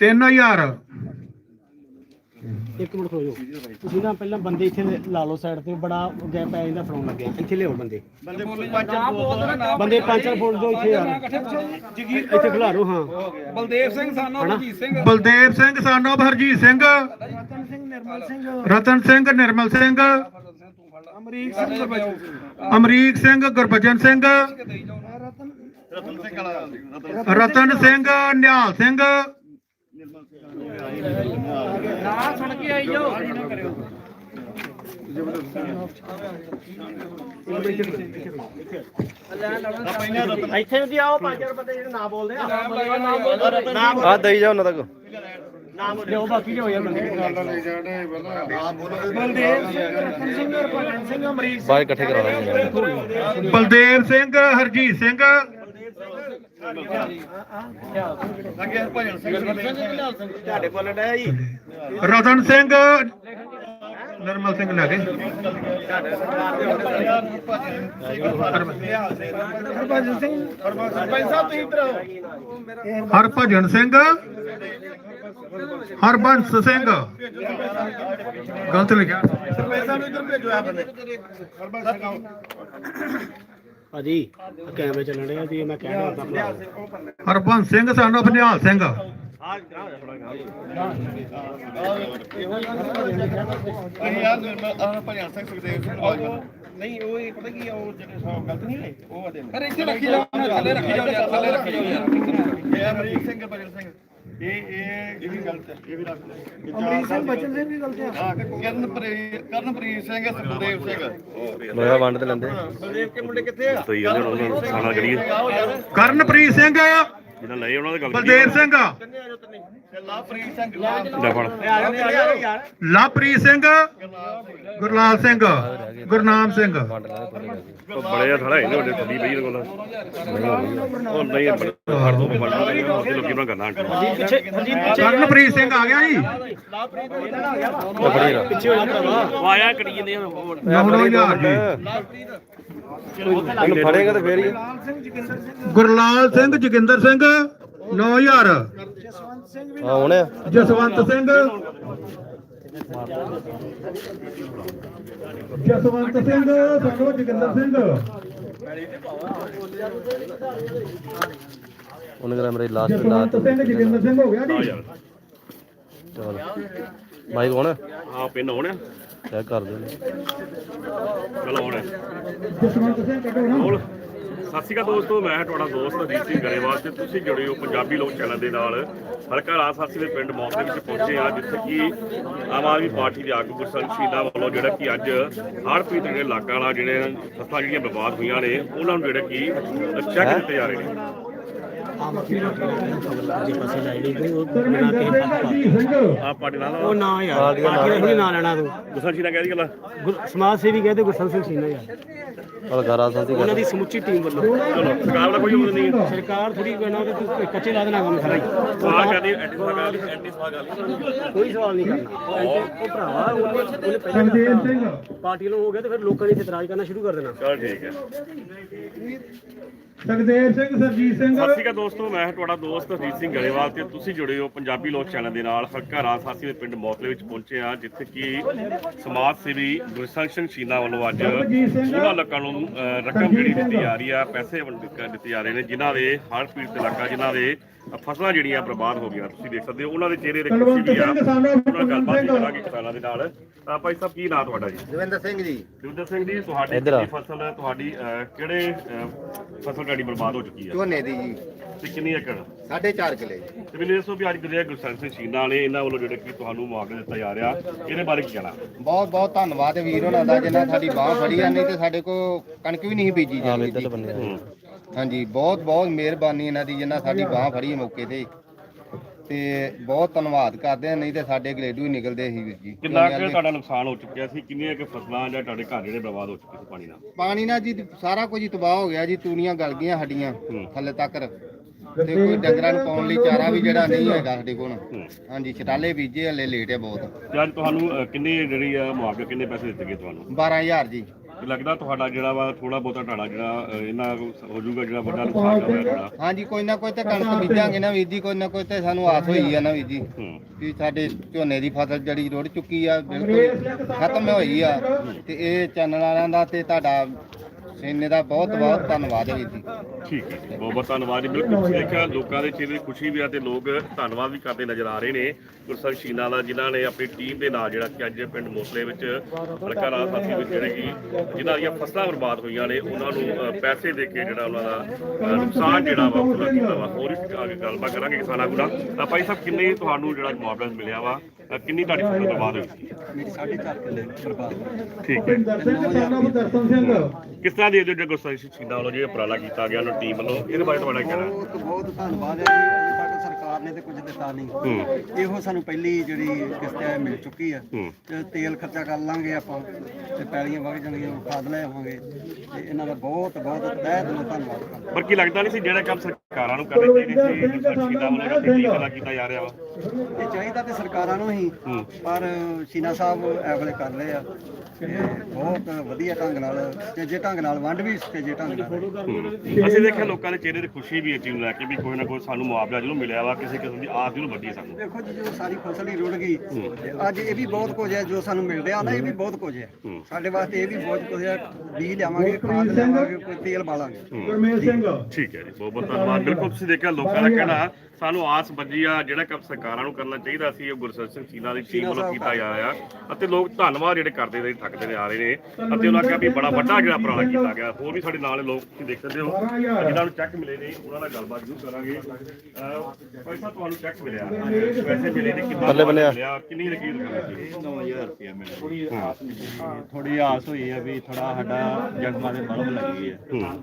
3000 ਇੱਕ ਮਿੰਟ ਖੜੋ ਜਾਓ ਤੁਸੀਂ ਨਾ ਪਹਿਲਾਂ ਬੰਦੇ ਇੱਥੇ ਲਾ ਲਓ ਸਾਈਡ ਤੇ ਬੜਾ ਗੈਪ ਪੈ ਜਾਂਦਾ ਫੜਾਉਣ ਲੱਗਿਆ ਇੱਥੇ ਲਿਆਓ ਬੰਦੇ ਬੰਦੇ ਪੰਜ ਚਾਰ ਫੁੱਟ ਦੋ ਇੱਥੇ ਯਾਰ ਇੱਥੇ ਖਿਲਾ ਲਓ ਹਾਂ ਬਲਦੇਵ ਸਿੰਘ ਸਾਨੋ ਰਜੀਤ ਸਿੰਘ ਬਲਦੇਵ ਸਿੰਘ ਸਾਨੋਬ ਹਰਜੀਤ ਸਿੰਘ ਰਤਨ ਸਿੰਘ ਨਿਰਮਲ ਸਿੰਘ ਅਮਰੀਕ ਸਿੰਘ ਗੁਰਬਚਨ ਸਿੰਘ ਰਤਨ ਸਿੰਘ ਨਿਹਾਲ ਸਿੰਘ। ਇੱਥੇ ਵੀ ਆਓ ਪੰਜ ਚਾਰ ਬੰਦੇ ਜਿਹੜੇ ਨਾ ਬੋਲਦੇ ਆ। ਆ ਦਈ ਜਾ ਉਹਨਾਂ ਤੱਕ। ਨਾਮ ਲਿਓ ਬਾਕੀ ਜੋ ਯਾਰ ਬੰਦੇ। ਬਲਦੇਵ ਸਿੰਘ ਰਤਨ ਸਿੰਘ। ਹਰਭਜਨ ਸਿੰਘ ਸਿੰਘ ਤੁਹਾਡੇ ਬੋਲਣ ਡਿਆ ਜੀ ਰਤਨ ਸਿੰਘ, ਨਿਰਮਲ ਸਿੰਘ ਲੈ ਗਏ। ਹਰਭਜਨ ਸਿੰਘ ਸਰਪੰਚ ਸਾਹਿਬ ਤੁਸੀਂ ਇੱਧਰ ਹਰਭਜਨ ਸਿੰਘ ਹਰਬੰਸ ਸਿੰਘ। ਗਲਤ ਲਿਖਿਆ ਸਰਪੰਚ ਸਾਹਿਬ ਨੂੰ ਭੇਜੋ ਆ ਬੰਦੇ ਭਾਜੀ ਆਹ ਕੈਮਰੇ ਚੱਲਣ ਡਿਆ ਜੀ ਮੈਂ ਕਹਿ ਰਿਹਾ ਆਪਣਾ ਹਰਬੰਸ ਸਿੰਘ ਸਾਨੂੰ ਨਿਹਾਲ ਸਿੰਘ। ਨਹੀਂ ਉਹ ਇਹ ਪਤਾ ਕੀ ਆ, ਉਹ ਜਿਹੜੇ ਸੌ ਗਲਤ ਨਹੀਂ ਹੋਏ? ਉਹ ਆਦੇ ਅਰੇ ਇੱਥੇ ਰੱਖੀ ਜਾਓ ਥੱਲੇ ਰੱਖੀ ਜਾਓ ਥੱਲੇ ਰੱਖੀ ਜਾਓ। ਯਾਰ ਇਹ ਅਮਰੀਕ ਸਿੰਘ ਸਿੰਘ। ਇਹ ਇਹ ਇਹ ਵੀ ਗਲਤ ਹੈ। ਇਹ ਵੀ ਰੱਖ ਲੈ ਅਮਰੀਕ ਸਿੰਘ ਬਚਨ ਸਿੰਘ ਵੀ ਗਲਤ ਹੈ। ਹਾਂ ਕਰਨਪ੍ਰੀਤ ਕਰਨਪ੍ਰੀਤ ਸਿੰਘ ਸੁਖਦੇਵ ਸਿੰਘ। ਲੋਹਾ ਵੰਡ ਤੇ ਲੈਂਦੇ। ਬਲਦੇਵ ਕੇ ਮੁੰਡੇ ਕਿੱਥੇ ਆ? ਸਹੀ ਗੱਲ ਉਹਨਾਂ ਨੂੰ ਸਾਨਾ ਕਰੀਏ। ਕਰਨਪ੍ਰੀਤ ਸਿੰਘ ਜਿਹਨਾਂ ਲਏ ਉਹਨਾਂ ਦੀ ਗੱਲ ਬਲਦੇਵ ਸਿੰਘ ਸਿੰਘ ਲੈ ਫੜ। ਯਾਰ ਲਵਪ੍ਰੀਤ ਸਿੰਘ ਗੁਰਲਾਲ ਸਿੰਘ ਗੁਰਨਾਮ ਸਿੰਘ। ਬੜੇ ਆ ਥੜਾ ਇਹਨੇ ਵੱਡੇ ਇਹਦੇ ਕੋਲ। ਉਹ ਨਹੀਂ ਬੜੇ ਫੜ ਦੋ ਫੜ ਦੋ ਉਹਦੇ ਲੋਕੀ ਬਣਾ ਕਰਨਾ ਪਿੱਛੇ ਹਰਜੀਤ ਪਿੱਛੇ ਕਰਨਪ੍ਰੀਤ ਸਿੰਘ ਆ ਗਿਆ ਜੀ। ਪਿੱਛੇ ਹੋ ਜਾ ਭਰਾਵਾ। ਆਇਆ ਕਰੀ ਜਾਂਦੇ ਆ ਨੌ ਹਜ਼ਾਰ ਜੀ ਇਹਨੂੰ ਫੜੇਗਾ ਤੇ ਫੇਰ ਹੀ। ਗੁਰਲਾਲ ਸਿੰਘ ਜੋਗਿੰਦਰ ਸਿੰਘ। 9000 ਹੁਣ ਆ। ਜਸਵੰਤ ਸਿੰਘ। ਜਸਵੰਤ ਸਿੰਘ ਸਾਨੂੰ ਜੋਗਿੰਦਰ ਸਿੰਘ। ਉਹਨੇ ਕਰਾ ਮੇਰੇ ਲਾਸਟ ਜਸਵੰਤ ਸਿੰਘ ਜੋਗਿੰਦਰ ਸਿੰਘ ਹੋ ਗਿਆ ਜੀ। ਚਲ। ਬਾਈ ਕੌਣ ਆ? ਪਿੰਨ ਹੋਣੇ ਚੈੱਕ ਕਰ ਦੇ ਚਲ ਹੋਣੇ ਜਸਵੰਤ ਸਿੰਘ ਕੱਢੋ ਨਾ। ਸਤਿ ਸ਼੍ਰੀ ਅਕਾਲ ਦੋਸਤੋ, ਮੈਂ ਹਾਂ ਤੁਹਾਡਾ ਦੋਸਤ ਅਜੀਤ ਸਿੰਘ ਗਰੇਵਾਲ ਤੇ ਤੁਸੀਂ ਜੁੜੇ ਹੋ ਪੰਜਾਬੀ ਲੋਕ ਚੈਨਲ ਦੇ ਨਾਲ। ਹਲਕਾ ਰਾਜਸਾਸੀ ਦੇ ਪਿੰਡ ਮੌਤ ਦੇ ਵਿੱਚ ਪਹੁੰਚੇ ਆ ਜਿੱਥੇ ਕਿ ਆਮ ਆਦਮੀ ਪਾਰਟੀ ਦੇ ਆਗੂ ਗੁਰਸੰਘ ਸ਼ੀਲਾ ਵੱਲੋਂ ਜਿਹੜਾ ਕਿ ਅੱਜ ਹੜ੍ਹ ਪੀੜਤ ਜਿਹੜੇ ਇਲਾਕਾ ਵਾਲਾ ਜਿਹੜੇ ਫਸਲਾਂ ਜਿਹੜੀਆਂ ਬਰਬਾਦ ਹੋਈਆਂ ਨੇ, ਉਹਨਾਂ ਨੂੰ ਜਿਹੜਾ ਕਿ ਚੈੱਕ ਦਿੱਤੇ ਜਾ ਰਹੇ ਨੇ। ਜੀ ਪਾਸੇ ਲਾਈ ਨਹੀਂ ਕੋਈ ਉਹ ਬਿਨਾਂ ਧਰਮਿੰਦਰ ਕਿਸੇ ਸਿੰਘ ਪੱਖ ਹਰਜੀਤ ਸਿੰਘ। ਆ ਪਾਰਟੀ ਨਾਲ ਉਹ ਨਾ ਯਾਰ ਪਾਰਟੀ ਦਾ ਥੋੜੀ ਨਾਂ ਲੈਣਾ ਤੂੰ। ਗੁਰਸੰਘ ਸ਼ੀਲਾ ਕਹਿ ਦੀ ਗੱਲ। ਗੁਰ- ਸਮਾਜ ਸੇਵੀ ਕਹਿੰਦੇ ਗੁਰਸਲ ਸਿੰਘ ਸੀਨਾ ਯਾਰ ਚਲ ਗਾਰਾ ਸਾਸੀ ਉਹਨਾਂ ਦੀ ਸਮੁੱਚੀ ਟੀਮ ਵੱਲੋਂ। ਚਲੋ ਸਰਕਾਰ ਦਾ ਕੋਈ ਉਹ ਨਹੀਂ ਸਰਕਾਰ ਥੋੜੀ ਕਹਿਣਾ ਕਿ ਤੂੰ ਕੱਚੇ ਲਾ ਦੇਣਾ ਕੰਮ ਸਾਰਾ। ਹੀ ਸਵਾਲ ਕਰਨੀ ਐਡੀ ਸਵਾਲ ਕਰਨੀ ਐਡੀ ਸਵਾਲ ਕਰਨੀ ਕੋਈ ਸਵਾਲ ਨਹੀਂ ਕਰਨਾ। ਉਹ ਭਰਾਵਾ ਉਹਨੇ ਉਹਨੇ ਪਹਿਲਾਂ ਸੁਖਦੇਵ ਸਿੰਘ। ਪਾਰਟੀ ਨੂੰ ਹੋ ਗਿਆ ਤੇ ਫਿਰ ਲੋਕਾਂ ਨੇ ਇਤਰਾਜ਼ ਕਰਨਾ ਸ਼ੁਰੂ ਕਰ ਦੇਣਾ। ਚਲ ਠੀਕ ਹੈ। ਸੁਖਦੇਵ ਸਿੰਘ ਸਰਜੀਤ ਸਿੰਘ। ਸਤਿ ਸ਼੍ਰੀ ਅਕਾਲ ਦੋਸਤੋ ਮੈਂ ਤੁਹਾਡਾ ਦੋਸਤ ਅਜੀਤ ਸਿੰਘ ਗਰੇਵਾਲ ਤੇ ਤੁਸੀਂ ਜੁੜੇ ਹੋ ਪੰਜਾਬੀ ਲੋਕ ਚੈਨਲ ਦੇ ਨਾਲ। ਹੱਕਾ ਰਾਜਸਾਸੀ ਦੇ ਪਿੰਡ ਮੌਤਲੇ ਵਿੱਚ ਪਹੁੰਚੇ ਆ ਜਿੱਥੇ ਕਿ ਸਮਾਜ ਸੇਵੀ ਗੁਰਸੰਘ ਸਿੰਘ ਸ਼ੀਨਾ ਵੱਲੋਂ ਅੱਜ ਉਹਨਾਂ ਲੋਕਾਂ ਨੂੰ ਰਕਮ ਜਿਹੜੀ ਦਿੱਤੀ ਜਾ ਰਹੀ ਆ ਪੈਸੇ ਵੰਡ- ਦਿੱਤੇ ਜਾ ਰਹੇ ਨੇ ਜਿਨ੍ਹਾਂ ਦੇ ਹੜ੍ਹ ਪੀੜਤ ਇਲਾਕਾ ਜਿਨ੍ਹਾਂ ਦੇ ਫਸਲਾਂ ਜਿਹੜੀਆਂ ਬਰਬਾਦ ਹੋ ਗਈਆਂ ਤੁਸੀਂ ਦੇਖ ਸਕਦੇ ਹੋ ਉਹਨਾਂ ਦੇ ਚਿਹਰੇ ਦੇ ਖੁਸ਼ੀ ਵੀ ਆ। ਉਹਨਾਂ ਨਾਲ ਗੱਲਬਾਤ ਵੀ ਕਰਾਂਗੇ ਕਿਸਾਨਾਂ ਦੇ ਨਾਲ। ਅ, ਭਾਈ ਸਾਹਿਬ ਕੀ ਨਾਂ ਤੁਹਾਡਾ ਜੀ? ਜਵਿੰਦਰ ਸਿੰਘ ਜੀ। ਦਵਿੰਦਰ ਸਿੰਘ ਜੀ ਤੁਹਾਡੀ। ਕਿੰਨੀ ਫਸਲ ਤੁਹਾਡੀ ਕਿਹੜੇ ਫਸਲ ਤੁਹਾਡੀ ਬਰਬਾਦ ਹੋ ਚੁੱਕੀ ਆ ਝੋਨੇ ਦੀ ਜੀ। ਤੇ ਕਿੰਨੀ ਏਕੜ? 4.5 ਕਿਲੇ ਜੀ। ਤੇ ਮੈਨੂੰ ਦੱਸੋ ਵੀ ਅੱਜ ਜਿਹੜੇ ਗੁਰਸੰਤ ਸਿੰਘ ਸ਼ੀਨਾ ਨੇ ਇਹਨਾਂ ਵੱਲੋਂ ਜਿਹੜੇ ਕਿ ਤੁਹਾਨੂੰ ਮੁਆਵਜ਼ਾ ਦਿੱਤਾ ਜਾ ਰਿਹਾ ਇਹਦੇ ਬਾਰੇ ਕੀ ਕਹਿਣਾ? ਬਹੁਤ ਬਹੁਤ ਧੰਨਵਾਦ ਵੀਰ ਉਹਨਾਂ ਦਾ ਜਿਨ੍ਹਾਂ ਸਾਡੀ ਬਾਹ ਫੜੀ ਆ ਨਹੀਂ ਤੇ ਸਾਡੇ ਕੋ ਕਣਕ ਵੀ ਨਹੀਂ ਬੀਜੀ ਜਾਂਦੀ ਹੂੰ। ਹਾਂਜੀ ਬਹੁਤ ਬਹੁਤ ਮਿਹਰਬਾਨੀ ਇਹਨਾਂ ਦੀ ਜਿਨ੍ਹਾਂ ਸਾਡੀ ਬਾਹ ਫੜੀ ਮੌਕੇ ਤੇ। ਤੇ ਬਹੁਤ ਧੰਨਵਾਦ ਕਰਦੇ ਆ ਨਹੀਂ ਤੇ ਸਾਡੇ ਗਲੇਡੂ ਹੀ ਨਿਕਲਦੇ ਸੀ ਵੀਰ ਜੀ। ਕਿੰਨਾ ਕੁ ਤੁਹਾਡਾ ਨੁਕਸਾਨ ਹੋ ਚੁੱਕਿਆ ਸੀ? ਕਿੰਨੀਆਂ ਕੁ ਫਸਲਾਂ ਜਾਂ ਤੁਹਾਡੇ ਘਰ ਜਿਹੜੇ ਬਰਬਾਦ ਹੋ ਚੁੱਕੇ ਸੀ ਪਾਣੀ ਨਾਲ? ਪਾਣੀ ਨਾਲ ਜੀ ਸਾਰਾ ਕੁਝ ਹੀ ਤਬਾਹ ਹੋ ਗਿਆ ਜੀ ਤੂੜੀਆਂ ਗਲ ਗਈਆਂ ਸਾਡੀਆਂ ਹੂੰ। ਥੱਲੇ ਤੱਕ। ਤੇ ਕੋਈ ਡੰਗਰਾਂ ਨੂੰ ਪਾਉਣ ਲਈ ਚਾਰਾ ਵੀ ਜਿਹੜਾ ਨਹੀਂ ਹੈਗਾ ਸਾਡੇ ਕੋਲ। ਹਾਂਜੀ ਛਟਾਲੇ ਬੀਜੇ ਹਲੇ ਲੇਟ ਹੈ ਬਹੁਤ। ਅੱਜ ਤੁਹਾਨੂੰ ਕਿੰਨੇ ਜਿਹੜੀ ਆ ਮੁਆਵਜ਼ਾ ਕਿੰਨੇ ਪੈਸੇ ਦਿੱਤੇ ਗਏ ਤੁਹਾਨੂੰ? 12000 ਜੀ। ਤੇ ਲੱਗਦਾ ਤੁਹਾਡਾ ਜਿਹੜਾ ਵਾ ਥੋੜਾ ਬਹੁਤਾ ਤੁਹਾਡਾ ਜਿਹੜਾ ਇਹਨਾਂ ਕੁ ਹੋ ਜਾਊਗਾ ਜਿਹੜਾ ਵੱਡਾ ਨੁਕਸਾਨ ਹੋਇਆ ਤੁਹਾਡਾ ਹਾਂਜੀ ਕੋਈ ਨਾ ਕੋਈ ਤੇ ਕਣਕ ਬੀਜਾਂਗੇ ਨਾ ਵੀਰ ਜੀ ਕੋਈ ਨਾ ਕੋਈ ਤੇ ਸਾਨੂੰ ਆਸ ਹੋਈ ਆ ਨਾ ਵੀਰ ਜੀ ਹੂੰ। ਵੀ ਸਾਡੇ ਝੋਨੇ ਦੀ ਫਸਲ ਜਿਹੜੀ ਰੁੜ ਚੁੱਕੀ ਆ ਬਿਲਕੁਲ ਖਤਮ ਹੋਈ ਆ। ਤੇ ਇਹ ਚੈਨਲ ਵਾਲਿਆਂ ਦਾ ਤੇ ਤੁਹਾਡਾ ਸੇਨੇ ਦਾ ਬਹੁਤ ਬਹੁਤ ਧੰਨਵਾਦ ਵੀਰ ਜੀ। ਠੀਕ ਹੈ ਜੀ, ਬਹੁਤ ਬਹੁਤ ਧੰਨਵਾਦ ਜੀ। ਬਿਲਕੁਲ ਤੁਸੀਂ ਦੇਖਿਆ ਲੋਕਾਂ ਦੇ ਚਿਹਰੇ ਤੇ ਖੁਸ਼ੀ ਵੀ ਆ ਤੇ ਲੋਕ ਧੰਨਵਾਦ ਵੀ ਕਰਦੇ ਨਜ਼ਰ ਆ ਰਹੇ ਨੇ। ਗੁਰਸਖ ਸ਼ੀਨਾ ਦਾ ਜਿਨ੍ਹਾਂ ਨੇ ਆਪਣੀ ਟੀਮ ਦੇ ਨਾਲ ਜਿਹੜਾ ਕਿ ਅੱਜ ਪਿੰਡ ਮੋਸਲੇ ਵਿੱਚ ਹਲਕਾ ਰਾਜਸਾਸੀ ਵਿੱਚ ਜਿਹੜੇ ਕਿ ਜਿਨ੍ਹਾਂ ਦੀਆਂ ਫਸਲਾਂ ਬਰਬਾਦ ਹੋਈਆਂ ਨੇ ਉਹਨਾਂ ਨੂੰ ਅ, ਪੈਸੇ ਦੇ ਕੇ ਜਿਹੜਾ ਉਹਨਾਂ ਦਾ ਅ, ਨੁਕਸਾਨ ਜਿਹੜਾ ਵਾ ਪੂਰਾ ਕੀਤਾ ਵਾ। ਹੋਰ ਵੀ ਅੱਗੇ ਗੱਲਬਾਤ ਕਰਾਂਗੇ ਕਿਸਾਨਾਂ ਕੋਲ। ਤਾਂ ਭਾਈ ਸਾਹਿਬ ਕਿੰਨੇ ਤੁਹਾਨੂੰ ਜਿਹੜਾ ਮੁਆਵਜ਼ਾ ਮਿਲਿਆ ਵਾ? ਅ, ਕਿੰਨੀ ਤੁਹਾਡੀ ਫਸਲ ਬਰਬਾਦ ਹੋਈ ਮੇਰੀ 4.5 ਕਿੱਲੇ ਬਰਬਾਦ ਠੀਕ ਹੈ। ਕਿਸ ਤਰ੍ਹਾਂ ਦੇ ਜੋ ਗੁਰਸਖ ਸ਼ੀਨਾ ਵੱਲੋਂ ਜਿਹੜਾ ਉਪਰਾਲਾ ਕੀਤਾ ਗਿਆ ਉਹਨਾਂ ਟੀਮ ਵੱਲੋਂ? ਇਹਦੇ ਬਾਰੇ ਤੁਹਾਡਾ ਕੀ ਕਹਿਣਾ? ਹੈ? ਬਹੁਤ ਬਹੁਤ ਧੰਨਵਾਦ ਹੈ ਜੀ। ਅਜੇ ਤੱਕ ਸਰਕਾਰ ਨੇ ਤੇ ਕੁਝ ਦਿੱਤਾ ਨਹੀਂ। ਹੂੰ। ਇਹੋ ਸਾਨੂੰ ਪਹਿਲੀ ਜਿਹੜੀ ਕਿਸ਼ਤ ਹੈ ਮਿਲ ਚੁੱਕੀ ਆ ਹੂੰ। ਤੇ ਤੇਲ ਖਰਚਾ ਕਰ ਲਾਂਗੇ ਆਪਾਂ ਤੇ ਪੈਲੀਆਂ ਵਗ ਜਾਣਗੀਆਂ ਖਾਦ ਲੈ ਆਵਾਂਗੇ। ਤੇ ਇਹਨਾਂ ਦਾ ਬਹੁਤ ਬਹੁਤ ਤਹਿ ਦਿਲੋਂ ਧੰਨਵਾਦ। ਕਰਦੇ ਪਰ ਕੀ ਲੱਗਦਾ ਨਹੀਂ ਸੀ ਜਿਹੜਾ ਕੰਮ ਸਰਕਾਰਾਂ ਨੂੰ ਕਰਨਾ ਚਾਹੀਦੀ ਸੀ ਸਰਕਾਰਾਂ ਵੱਲੋਂ ਜਿਹੜਾ ਟੀਮ ਵਾਲਾ ਕੀਤਾ ਜਾ ਰਿਹਾ ਵਾ? ਇਹ ਚਾਹੀਦਾ ਤੇ ਸਰਕਾਰਾਂ ਨੂੰ ਹੀ ਪਰ ਸ਼ੀਨਾ ਸਾਹਿਬ ਇਹ ਵੇਲੇ ਕਰ ਰਹੇ ਆ। ਤੇ ਬਹੁਤ ਵਧੀਆ ਢੰਗ ਨਾਲ ਤੇਜੇ ਢੰਗ ਨਾਲ ਵੰਡ ਵੀ ਤੇਜੇ ਢੰਗ ਨਾਲ। ਅਸੀਂ ਦੇਖਿਆ ਲੋਕਾਂ ਦੇ ਚਿਹਰੇ ਤੇ ਖੁਸ਼ੀ ਵੀ ਨੂੰ ਲੈ ਕੇ ਵੀ ਕੋਈ ਨਾ ਕੋਈ ਸਾਨੂੰ ਮੁਆਵਜ਼ਾ ਜ਼ਰੂਰ ਮਿਲਿਆ ਵਾ ਕਿਸੇ ਕਿਸਮ ਦੀ ਆਸ ਜ਼ਰੂਰ ਵੱਡੀ ਸਾਨੂੰ। ਦੇਖੋ ਜੀ ਜੋ ਸਾਰੀ ਫਸਲ ਹੀ ਰੁੜ ਗਈ ਤੇ ਅੱਜ ਇਹ ਵੀ ਬਹੁਤ ਕੁਝ ਹੈ ਜੋ ਸਾਨੂੰ ਮਿਲ ਰਿਹਾ ਨਾ ਇਹ ਵੀ ਬਹੁਤ ਕੁਝ ਹੈ। ਸਾਡੇ ਵਾਸਤੇ ਇਹ ਵੀ ਬਹੁਤ ਕੁਝ ਹੈ ਬੀਜ ਲਿਆਵਾਂਗੇ ਖਾਦ ਲਿਆਵਾਂਗੇ ਕੋਈ ਤੇਲ ਬਾਲਾਂਗੇ। ਠੀਕ ਹੈ ਜੀ ਬਹੁਤ ਬਹੁਤ ਧੰਨਵਾਦ। ਬਿਲਕੁਲ ਤੁਸੀਂ ਦੇਖਿਆ ਲੋਕਾਂ ਦਾ ਕਹਿਣਾ ਸਾਨੂੰ ਆਸ ਬੱਜੀ ਆ ਜਿਹੜਾ ਕੰਮ ਸਰਕਾਰਾਂ ਨੂੰ ਕਰਨਾ ਚਾਹੀਦਾ ਸੀ ਉਹ ਗੁਰਸਰ ਸਿੰਘ ਦੀ ਟੀਮ ਵੱਲੋਂ ਕੀਤਾ ਜਾ ਰਿਹਾ। ਅਤੇ ਲੋਕ ਧੰਨਵਾਦ ਜਿਹੜੇ ਕਰਦੇ ਨੇ ਥੱਕਦੇ ਨੇ ਆ ਰਹੇ ਨੇ। ਅਤੇ ਉਹਨਾਂ ਕਿਹਾ ਵੀ ਬੜਾ ਵੱਡਾ ਜਿਹੜਾ ਉਪਰਾਲਾ ਕੀਤਾ ਗਿਆ। ਹੋਰ ਵੀ ਸਾਡੇ ਨਾਲ ਲੋਕ ਤੁਸੀਂ ਦੇਖ ਸਕਦੇ ਹੋ। ਜਿਨ੍ਹਾਂ ਨੂੰ ਚੈੱਕ ਮਿਲੇ ਨੇ ਉਹਨਾਂ ਨਾਲ ਗੱਲਬਾਤ ਜ਼ਰੂਰ ਕਰਾਂਗੇ। ਸਾਹਿਬ ਤੁਹਾਨੂੰ ਚੈੱਕ ਮਿਲਿਆ। ਪੈਸੇ ਮਿਲੇ ਨੇ ਕਿੰਨਾ ਬੱਲੇ ਬੱਲੇ। ਮਿਲਿਆ ਕਿੰਨੀ ਰਕੀਰ ਮਿਲੀ 9000 ਰੁਪਏ ਮਿਲਿਆ। ਥੋੜੀ ਆਸ ਹੋਈ ਹੈ ਵੀ ਥੋੜਾ ਸਾਡਾ ਜਗਮਾ ਦੇ ਬਲਬ ਲੱਗੀ ਹੈ।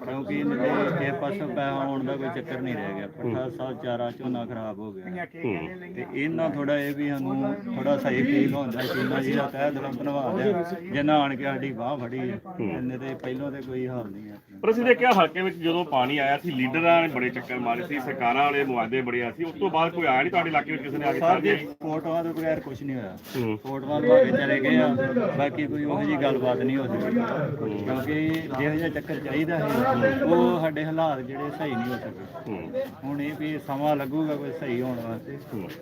ਕਿਉਂਕਿ ਇਹਦੇ ਇਹ ਪਾਸੋਂ ਪੈਸਾ ਆਉਣ ਦਾ ਕੋਈ ਚੱਕਰ ਨਹੀਂ ਰਹਿ ਗਿਆ। ਪੱਠਾ ਸਾਲ ਚਾਰਾ ਝੋਨਾ ਖਰਾਬ ਹੋ ਗਿਆ ਤੇ ਇਹਨਾਂ ਥੋੜਾ ਇਹ ਵੀ ਸਾਨੂੰ ਥੋੜਾ ਸਹੀ ਫੀਲ ਹੁੰਦਾ ਕਿ ਇਹਨਾਂ ਜੀ ਦਾ ਤਹਿ ਦਿਲੋਂ ਧੰਨਵਾਦ ਹੈ ਜਿਨ੍ਹਾਂ ਆਣ ਕੇ ਸਾਡੀ ਬਾਹ ਫੜੀ ਹੈ ਇਹਨੇ ਤੇ ਪਹਿਲੋਂ ਤੇ ਕੋਈ ਹਾਲ ਨਹੀਂ ਹੈ। ਪਰ ਅਸੀਂ ਦੇਖਿਆ ਹਲਕੇ ਵਿੱਚ ਜਦੋਂ ਪਾਣੀ ਆਇਆ ਸੀ ਲੀਡਰਾਂ ਨੇ ਬੜੇ ਚੱਕਰ ਮਾਰੇ ਸੀ ਸਰਕਾਰਾਂ ਵਾਲੇ ਮੁਆਦੇ ਬੜੇ ਆ ਸੀ ਉਸ ਤੋਂ ਬਾਅਦ ਕੋਈ ਆਇਆ ਨਹੀਂ ਤੁਹਾਡੇ ਇਲਾਕੇ ਵਿੱਚ ਕਿਸੇ ਨੇ ਆ ਕੇ ਸਾਡੇ ਫੋਟੋਆਂ ਤੋਂ ਬਗੈਰ ਕੁਝ ਨਹੀਂ ਹੋਇਆ। ਫੋਟੋਆਂ ਲਵਾ ਕੇ ਚਲੇ ਗਏ ਆ ਬਾਕੀ ਕੋਈ ਉਹੋ ਜੀ ਗੱਲਬਾਤ ਨਹੀਂ ਹੋ ਸਕੀ ਕਿਉਂਕਿ ਜਿਹੋ ਜਿਹਾ ਚੱਕਰ ਚਾਹੀਦਾ ਹੈ ਉਹ ਸਾਡੇ ਹਾਲਾਤ ਜਿਹੜੇ ਸਹੀ ਨਹੀਂ ਹੋ ਸਕੇ। ਹੂੰ। ਹੁਣ ਇਹ ਵੀ ਸਮਾਂ ਲੱਗੂਗਾ ਕੋਈ ਸਹੀ ਹੋਣ ਵਾਸਤੇ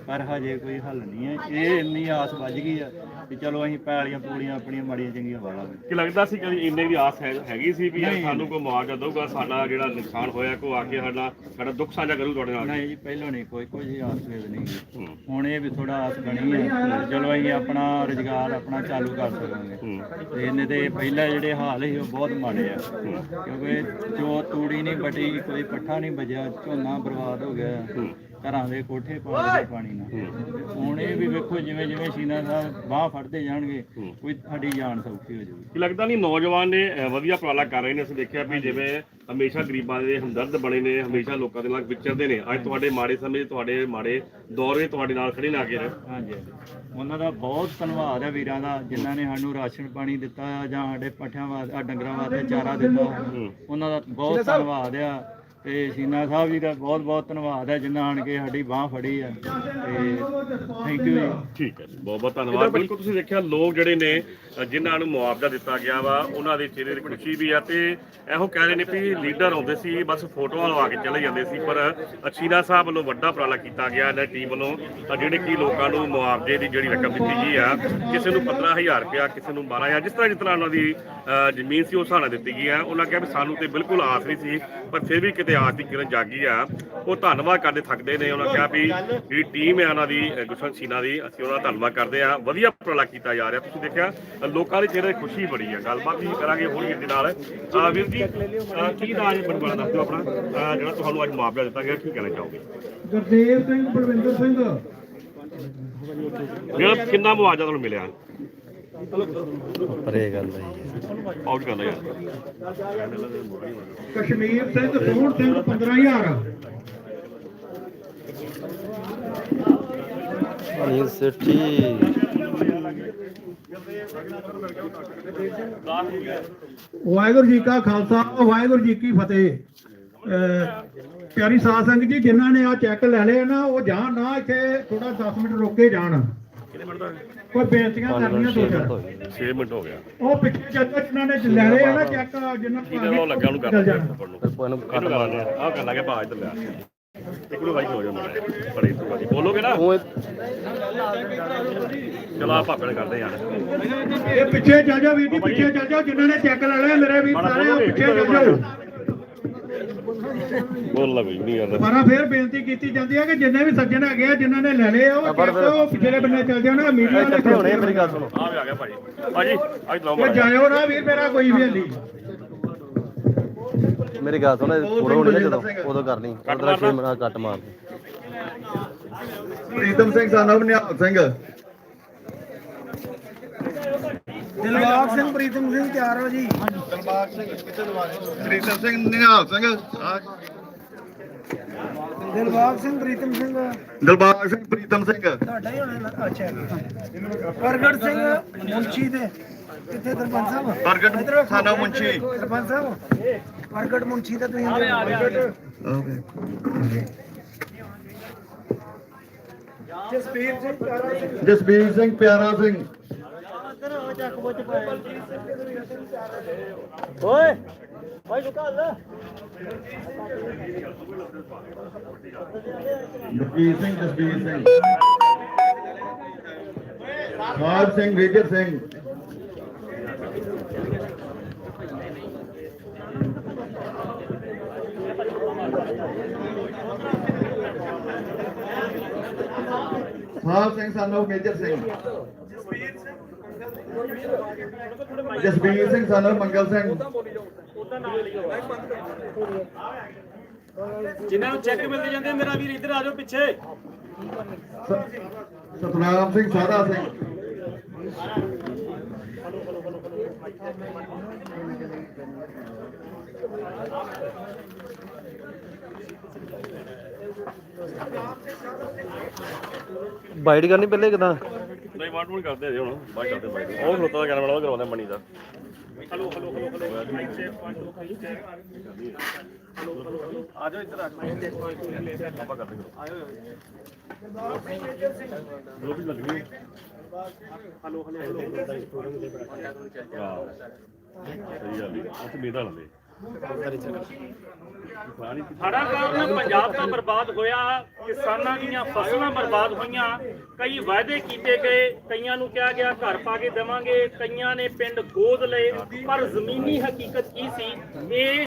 ਪਰ ਹਜੇ ਕੋਈ ਹੱਲ ਨਹੀਂ ਹੈ। ਇਹ ਇੰਨੀ ਆਸ ਵੱਜ ਗਈ ਆ ਕਿ ਚਲੋ ਅਸੀਂ ਪੈਲੀਆਂ ਪੂਲੀਆਂ ਆਪਣੀਆਂ ਮਾੜੀਆਂ ਚੰਗੀਆਂ ਵਾਲਾਂਗੇ। ਕਿ ਲੱਗਦਾ ਸੀ ਕਦੀ ਇੰਨੇ ਦੀ ਆਸ ਹੈਗੀ ਸੀ ਵੀ ਸਾਨੂੰ ਕੋਈ ਮੁਆਵਜ਼ਾ ਦਊਗਾ ਸਾਡਾ ਜਿਹੜਾ ਨੁਕਸਾਨ ਹੋਇਆ ਕੋ ਆ ਕੇ ਸਾਡਾ ਸਾਡਾ ਦੁੱਖ ਸਾਂਝਾ ਕਰੂ ਤੁਹਾਡੇ ਨਾਲ। ਨਹੀਂ ਜੀ ਪਹਿਲਾਂ ਨਹੀਂ ਕੋਈ ਕੋਈ ਆਸ ਵੇਦ ਨਹੀਂ ਹੁਣ ਇਹ ਵੀ ਥੋੜਾ ਆਸ ਬਣੀ ਹੈ ਚਲੋ ਅਸੀਂ ਆਪਣਾ ਰੁਜ਼ਗਾਰ ਆਪਣਾ ਚਾਲੂ ਕਰ ਸਕਾਂਗੇ। ਤੇ ਇਹਨੇ ਤੇ ਪਹਿਲਾਂ ਜਿਹੜੇ ਹਾਲ ਸੀ ਉਹ ਬਹੁਤ ਮਾੜੇ ਆ। ਕਿਉਂਕਿ ਜੋ ਤੂੜੀ ਨਹੀਂ ਬਟੀ ਕੋਈ ਪੱਠਾ ਨਹੀਂ ਬਜਿਆ ਝੋਨਾ ਬਰਬਾਦ ਹੋ ਗਿਆ। ਘਰਾਂ ਦੇ ਕੋਠੇ ਪਾਣੀ ਦੇ ਪਾਣੀ ਨਾਲ। ਹੁਣ ਇਹ ਵੀ ਵੇਖੋ ਜਿਵੇਂ ਜਿਵੇਂ ਸੀਨਾ ਸਾਹਿਬ ਬਾਹ ਫੜਦੇ ਜਾਣਗੇ ਕੋਈ ਸਾਡੀ ਜਾਨ ਸੌਖੀ ਹੋ ਜਾਊਗੀ। ਕਿ ਲੱਗਦਾ ਨਹੀਂ ਨੌਜਵਾਨ ਨੇ ਅਹ, ਵਧੀਆ ਉਪਰਾਲਾ ਕਰ ਰਹੇ ਨੇ? ਅਸੀਂ ਦੇਖਿਆ ਵੀ ਜਿਵੇਂ ਹਮੇਸ਼ਾ ਗਰੀਬਾਂ ਦੇ ਹਮਦਰਦ ਬਣੇ ਨੇ ਹਮੇਸ਼ਾ ਲੋਕਾਂ ਦੇ ਨਾਲ ਵਿਚਰਦੇ ਨੇ। ਅੱਜ ਤੁਹਾਡੇ ਮਾੜੇ ਸਮੇਂ 'ਚ ਤੁਹਾਡੇ ਮਾੜੇ ਦੌਰ ਵਿੱਚ ਤੁਹਾਡੇ ਨਾਲ ਖੜੇ ਨਾ ਕੇ। ਰਹੇ ਹਾਂਜੀ ਹਾਂਜੀ। ਉਹਨਾਂ ਦਾ ਬਹੁਤ ਧੰਨਵਾਦ ਹੈ ਵੀਰਾਂ ਦਾ ਜਿਨ੍ਹਾਂ ਨੇ ਸਾਨੂੰ ਰਾਸ਼ਨ ਪਾਣੀ ਦਿੱਤਾ ਜਾਂ ਸਾਡੇ ਪੱਠਿਆਂ ਵਾਸਤੇ ਡੰਗਰਾਂ ਵਾਸਤੇ ਚਾਰਾ ਦਿੱਤਾ। ਉਹਨਾਂ ਦਾ ਬਹੁਤ ਧੰਨਵਾਦ ਆ। ਤੇ ਸੀਨਾ ਸਾਹਿਬ ਜੀ ਦਾ ਬਹੁਤ ਬਹੁਤ ਧੰਨਵਾਦ ਹੈ ਜਿਨ੍ਹਾਂ ਆਣ ਕੇ ਸਾਡੀ ਬਾਹ ਫੜੀ ਆ। ਤੇ ਥੈਂਕ ਯੂ ਜੀ। ਠੀਕ ਹੈ ਜੀ ਬਹੁਤ ਬਹੁਤ ਧੰਨਵਾਦ। ਬਿਲਕੁਲ ਤੁਸੀਂ ਦੇਖਿਆ ਲੋਕ ਜਿਹੜੇ ਨੇ ਅ, ਜਿਨ੍ਹਾਂ ਨੂੰ ਮੁਆਵਜ਼ਾ ਦਿੱਤਾ ਗਿਆ ਵਾ ਉਹਨਾਂ ਦੇ ਚਿਹਰੇ ਤੇ ਖੁਸ਼ੀ ਵੀ ਆ ਤੇ ਇਹੋ ਕਹਿ ਰਹੇ ਨੇ ਵੀ ਲੀਡਰ ਆਉਂਦੇ ਸੀ ਬਸ ਫੋਟੋਆਂ ਲਵਾ ਕੇ ਚਲੇ ਜਾਂਦੇ ਸੀ ਪਰ ਅਛੀਨਾ ਸਾਹਿਬ ਵੱਲੋਂ ਵੱਡਾ ਉਪਰਾਲਾ ਕੀਤਾ ਗਿਆ ਇਹਨਾਂ ਟੀਮ ਵੱਲੋਂ ਅ, ਜਿਹੜੇ ਕੀ ਲੋਕਾਂ ਨੂੰ ਮੁਆਵਜ਼ੇ ਦੀ ਜਿਹੜੀ ਰਕਮ ਦਿੱਤੀ ਗਈ ਆ ਕਿਸੇ ਨੂੰ 15000 ਰੁਪਇਆ ਕਿਸੇ ਨੂੰ 12000 ਜਿਸ ਤਰ੍ਹਾਂ ਜਿਸ ਤਰ੍ਹਾਂ ਉਹਨਾਂ ਦੀ ਅ, ਜ਼ਮੀਨ ਸੀ ਉਸ ਹਿਸਾਬ ਨਾਲ ਦਿੱਤੀ ਗਈ ਆ। ਉਹਨਾਂ ਕਿਹਾ ਵੀ ਸਾਨੂੰ ਤੇ ਬਿਲਕੁਲ ਆਸ ਨਹੀਂ ਸੀ ਪਰ ਫਿਰ ਵੀ ਕਿਤੇ ਆਸ ਦੀ ਕਿਰਨ ਜਾਗੀ ਆ ਉਹ ਧੰਨਵਾਦ ਕਰਦੇ ਥੱਕਦੇ ਨੇ। ਉਹਨਾਂ ਕਿਹਾ ਵੀ ਜਿਹੜੀ ਟੀਮ ਹੈ ਉਹਨਾਂ ਦੀ ਅ, ਗੁਲਸ਼ਨ ਸੀਨਾ ਦੀ ਅਸੀਂ ਉਹਨਾਂ ਦਾ ਧੰਨਵਾਦ ਕਰਦੇ ਆ ਵਧੀਆ ਉਪਰਾਲਾ ਕੀਤਾ ਜਾ ਰਿਹਾ। ਤੁਸੀਂ ਦੇਖਿਆ ਲੋਕਾਂ ਦੇ ਚਿਹਰੇ ਖੁਸ਼ੀ ਬੜੀ ਆ। ਗੱਲਬਾਤ ਵੀ ਕਰਾਂਗੇ ਹੋਰ ਵੀਰ ਦੇ ਨਾਲ। ਵੀਰ ਜੀ ਕੀ ਦਾਜ ਬਣਵਾਣਾ ਦੱਸ ਦਿਓ ਆਪਣਾ ਜਿਹੜਾ ਤੁਹਾਨੂੰ ਅੱਜ ਮੁਆਵਜ਼ਾ ਦਿੱਤਾ ਗਿਆ ਕੀ ਕਹਿਣਾ ਚਾਹੋਗੇ? ਗੁਰਦੇਵ ਸਿੰਘ ਬਲਵਿੰਦਰ ਸਿੰਘ। ਜਿਹੜਾ ਕਿੰਨਾ ਮੁਆਵਜ਼ਾ ਤੁਹਾਨੂੰ ਮਿਲਿਆ? ਪਰ ਇਹ ਗੱਲ ਹੈ। ਆਊਟ ਕਰਦਾ ਯਾਰ ਕਸ਼ਮੀਰ ਸਿੰਘ ਸੋਹਣ ਸਿੰਘ 15000 ਅਨਿਲ ਸੇਠੀ। ਵਾਹਿਗੁਰੂ ਜੀ ਕਾ ਖਾਲਸਾ ਵਾਹਿਗੁਰੂ ਜੀ ਕੀ ਫਤਿਹ। ਪਿਆਰੀ ਸਾਧ ਸੰਗਤ ਜੀ ਜਿਨ੍ਹਾਂ ਨੇ ਆ ਚੈੱਕ ਲੈ ਲਿਆ ਨਾ ਉਹ ਜਾਣ ਨਾ ਇੱਥੇ ਥੋੜਾ 10 ਮਿੰਟ ਰੁਕ ਕੇ ਜਾਣ। ਕੋਈ ਬੇਨਤੀਆਂ ਕਰਨੀਆਂ ਦੋ ਚਾਰ। 6 ਮਿੰਟ ਹੋ ਗਿਆ। ਉਹ ਪਿੱਛੇ ਚੱਕਰ ਜਿਨ੍ਹਾਂ ਨੇ ਲੈ ਲਿਆ ਨਾ ਚੈੱਕ ਜਿਨ੍ਹਾਂ ਇਹਨੇ ਉਹ ਲੱਗਾ ਉਹਨੂੰ ਕਰ ਚੱਲ ਲਿਆ ਜਾਣ। ਉੱਪਰ ਨੂੰ। ਫਿਰ ਇਹਨੂੰ ਕੱਟ ਇਹਨੂੰ ਕਰ ਲਿਆ ਆਹ ਕਰ ਲਾਂਗੇ ਬਾਅਦ ਚ ਲਿਆ। ਇੱਕ ਨੂੰ ਵਾਈ ਹੋ ਜਾਂਦਾ ਬੜੇ ਤੋਂ ਬਾਜੀ ਬੋਲੋਗੇ ਨਾ? ਉਹ ਚਲੋ ਆ ਭਾਪੇ ਨਾਲ ਕਰਦੇ ਯਾਰ। ਇਹ ਪਿੱਛੇ ਚੱਲ ਜਾਓ ਵੀਰ ਜੀ ਪਿੱਛੇ ਚੱਲ ਜਾਓ। ਜਿਨ੍ਹਾਂ ਨੇ ਚੈੱਕ ਲੈ ਲਿਆ ਮੇਰੇ ਵੀਰ ਸਾਰੇ ਪਿੱਛੇ ਚੱਲ ਜਾਓ। ਬੋਲ ਲਾ ਕੋਈ ਨਹੀਂ ਯਾਰ ਦੁਬਾਰਾ ਫੇਰ ਬੇਨਤੀ ਕੀਤੀ ਜਾਂਦੀ ਹੈ ਕਿ ਜਿੰਨੇ ਵੀ ਸੱਜਣ ਹੈਗੇ ਆ ਜਿਨ੍ਹਾਂ ਨੇ ਲੈ ਲਏ ਆ ਉਹ ਉਹ ਪਿਛਲੇ ਬੰਨੇ ਚੱਲ ਜਾਣਾ ਮੀਡੀਆ ਵਾਲੇ ਇਕੱਠੇ ਹੋਣੇ ਆ, ਮੇਰੀ ਗੱਲ ਸੁਣੋ। ਆ ਵੀ ਆ ਗਿਆ ਭਾਜੀ। ਭਾਜੀ ਅੱਜ ਲਾਓ ਜਿਹਾ। ਜਾਇਓ ਨਾ ਵੀਰ ਮੇਰਾ ਕੋਈ ਵੀ ਹਲੀ ਮੇਰੀ ਗੱਲ ਸੁਣ ਫੋਟੋ ਹੋਣੀ ਨਾ ਜਦੋਂ ਉਦੋਂ ਕਰਨੀ। ਉਧਰ ਛੇ ਮਿੰਟ ਕੱਟ ਮਾਰ ਪ੍ਰੀਤਮ ਸਿੰਘ ਸਾਨਵ ਨਿਹਾਲ ਸਿੰਘ। ਦਿਲਬਾਗ ਸਿੰਘ ਪ੍ਰੀਤਮ ਸਿੰਘ ਤਿਆਰ ਹੋ ਜੀ। ਪ੍ਰੀਤਮ ਸਿੰਘ ਨਿਹਾਲ ਸਿੰਘ। ਦਿਲਬਾਗ ਸਿੰਘ ਪ੍ਰੀਤਮ ਸਿੰਘ। ਦਿਲਬਾਗ ਸਿੰਘ ਪ੍ਰੀਤਮ ਸਿੰਘ। ਤੁਹਾਡਾ ਹੀ ਹੋਣਾ ਅੱਛਾ। ਪ੍ਰਗਟ ਸਿੰਘ ਮੁੰਚੀ ਦੇ ਕਿੱਥੇ ਸਰਪੰਚ ਸਾਹਿਬ? ਪ੍ਰਗਟ ਸਾਨਵ ਮੁੰਸ਼ੀ। ਸਰਪੰਚ ਸਾਹਿਬ। ਪ੍ਰਗਟ ਮੁੰਚੀ ਦਾ ਤੁਸੀਂ ਜਸਪੀਰ ਸਿੰਘ ਪਿਆਰਾ ਸਿੰਘ। ਜਸਬੀਰ ਸਿੰਘ ਪਿਆਰਾ ਸਿੰਘ। ਓਏ, ਭਾਈ ਲੁਕਾ ਲੈ ਜਸਬੀਰ ਸਿੰਘ ਜਸਬੀਰ ਸਿੰਘ। ਖਾਲ ਸਿੰਘ ਵਿਜਰ ਸਿੰਘ। ਖਾਲ ਸਿੰਘ, ਸਾਨੂੰ ਮੇਜਰ ਸਿੰਘ। ਜਸਬੀਰ ਸਿੰਘ ਸਾਨੂੰ ਮੰਗਲ ਸਿੰਘ। ਜਿਨ੍ਹਾਂ ਨੂੰ ਚੈੱਕ ਮਿਲਦੇ ਜਾਂਦੇ ਮੇਰਾ ਵੀਰ ਇੱਧਰ ਆ ਜਾਓ ਪਿੱਛੇ। ਸਤਨਾਮ ਸਿੰਘ ਸਾਦਾ ਸਿੰਘ। ਬਾਈਟ ਕਰਨੀ ਪਹਿਲੇ ਕਿਦਾਂ? ਨਹੀਂ ਵਾਟ ਵੂਟ ਕਰਦੇ ਜੀ ਹੁਣ। ਬਾਈ ਕਰਦੇ ਬਾਈ ਉਹ ਖਲੋਤਾ ਦਾ ਕਹਿਣ ਵਾਲਾ ਕਰਵਾਉਂਦਾ ਮਣੀ ਦਾ। ਹਲੋ ਹਲੋ ਹਲੋ ਹਲੋ ਆ ਜਾਓ ਇੱਧਰ ਆ ਜਾਓ। ਆਪਾਂ ਕਰਦੇ ਆਇਓ ਗਰੁੱਪ ਲੱਗ ਗਈ। Hello hello hello. ਸਹੀ ਗੱਲ ਹੈ ਉੱਥੇ ਮੇਦਾ ਲੰਦੇ ਸਾਡਾ ਕਾਰਨ ਪੰਜਾਬ ਦਾ ਬਰਬਾਦ ਹੋਇਆ, ਕਿਸਾਨਾਂ ਦੀਆਂ ਫਸਲਾਂ ਬਰਬਾਦ ਹੋਈਆਂ, ਕਈ ਵਾਅਦੇ ਕੀਤੇ ਗਏ, ਕਈਆਂ ਨੂੰ ਕਿਹਾ ਗਿਆ ਘਰ ਪਾ ਕੇ ਦੇਵਾਂਗੇ, ਕਈਆਂ ਨੇ ਪਿੰਡ ਗੋਦ ਲਏ, ਪਰ ਜ਼ਮੀਨੀ ਹਕੀਕਤ ਕੀ ਸੀ? ਇਹ